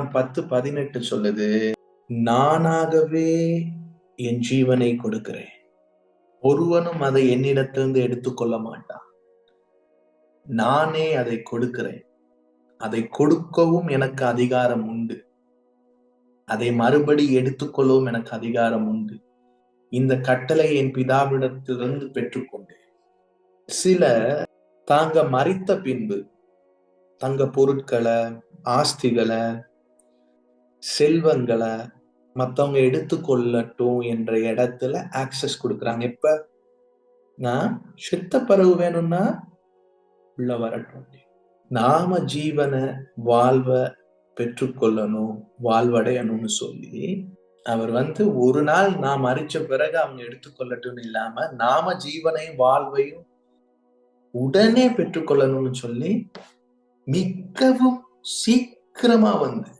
பத்து பதினெட்டு சொல்லுது நானாகவே என் ஜீவனை கொடுக்கிறேன். ஒருவனும் அதை என்னிடத்திலிருந்து எடுத்துக்கொள்ள மாட்டான். நானே அதை கொடுக்கிறேன். அதை கொடுக்கவும் எனக்கு அதிகாரம் உண்டு. அதை மறுபடி எடுத்துக்கொள்ளவும் எனக்கு அதிகாரம் உண்டு. இந்த கட்டளை என் பிதாவிடத்திலிருந்து பெற்றுக்கொண்டேன் சில தாங்க மறித்த பின்பு தங்க பொருட்களை ஆஸ்திகளை செல்வங்களை மற்றவங்க எடுத்துக்கொள்ளட்டும் என்ற இடத்துல ஆக்சஸ் கொடுக்குறாங்க. இப்ப நான் சித்த பறவு வேணும்னா உள்ள வரட்டும் நாம ஜீவனை வாழ்வ பெற்றுக்கொள்ளணும் வாழ்வடையணும்னு சொல்லி அவர் வந்து ஒரு நாள் நாம் மறிச்ச பிறகு அவங்க எடுத்துக்கொள்ளட்டும்னு இல்லாம நாம ஜீவனையும் வாழ்வையும் உடனே பெற்றுக்கொள்ளணும்னு சொல்லி மிகவும் சீக்கிரமா வந்து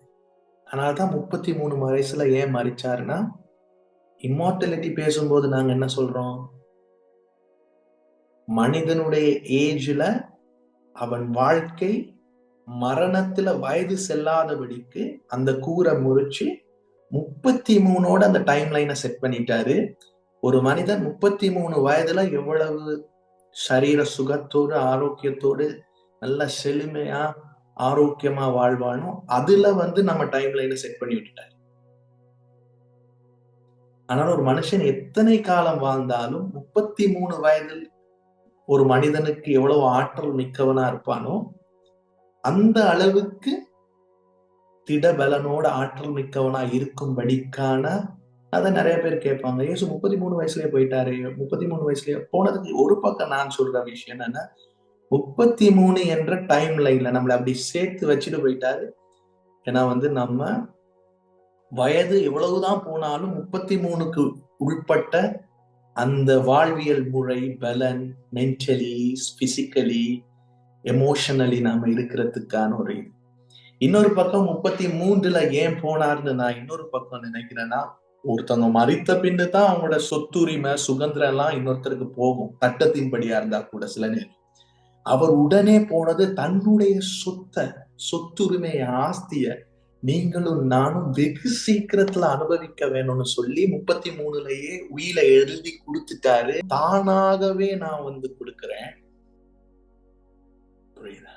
அதனாலதான் முப்பத்தி மூணு வயசுல ஏன் மறிச்சாருன்னா இம்மார்டலிட்டி பேசும்போது நாங்க என்ன சொல்றோம்? மனிதனுடைய ஏஜ்ல அவன் வாழ்க்கை மரணத்துல வயது செல்லாதபடிக்கு அந்த கூரை முறிச்சு முப்பத்தி மூணோட அந்த டைம் லைனை செட் பண்ணிட்டாரு. ஒரு மனிதன் முப்பத்தி மூணு வயதுல எவ்வளவு சரீர சுகத்தோடு ஆரோக்கியத்தோடு நல்ல செழுமையா ஆரோக்கியமா வாழ்வானோ அதுல வந்து நம்ம டைம் லைனை செட் பண்ணி விட்டுட்டாரு. ஆனால் ஒரு மனுஷன் எத்தனை காலம் வாழ்ந்தாலும் முப்பத்தி மூணு வயதில் ஒரு மனிதனுக்கு எவ்வளவு ஆற்றல் மிக்கவனா இருப்பானோ அந்த அளவுக்கு திடபலனோட ஆற்றல் மிக்கவனா இருக்கும்படிக்கான அதை நிறைய பேர் கேட்பாங்க. ஏசு முப்பத்தி மூணு வயசுலயே போயிட்டாரு முப்பத்தி மூணு வயசுலயே போனதுக்கு ஒரு பக்கம் நான் சொல்ற விஷயம் என்னன்னா முப்பத்தி மூணு என்ற டைம் லைன்ல நம்மளை அப்படி சேர்த்து வச்சுட்டு போயிட்டாரு. ஏன்னா வந்து நம்ம வயது எவ்வளவுதான் போனாலும் முப்பத்தி மூணுக்கு உள்பட்ட அந்த வாழ்வியல் முறை பலன் மென்டலி பிசிக்கலி எமோஷனலி நாம இருக்கிறதுக்கான ஒரு இது. இன்னொரு பக்கம் முப்பத்தி மூன்றுல ஏன் போனார்னு நான் இன்னொரு பக்கம் நினைக்கிறேன்னா ஒருத்தவங்க மறித்த பின்னு தான் அவங்களோட சொத்துரிமை சுதந்திரம் எல்லாம் இன்னொருத்தருக்கு போகும். சட்டத்தின்படியா இருந்தா கூட சில நேரம். அவர் உடனே போனது தன்னுடைய சொத்தை சொத்துரிமை ஆஸ்திய நீங்களும் நானும் வெகு சீக்கிரத்துல அனுபவிக்க வேணும்னு சொல்லி முப்பத்தி மூணுலயே உயில எழுதி கொடுத்துட்டாரு. தானாகவே நான் வந்து கொடுக்கறேன். புரியுதா?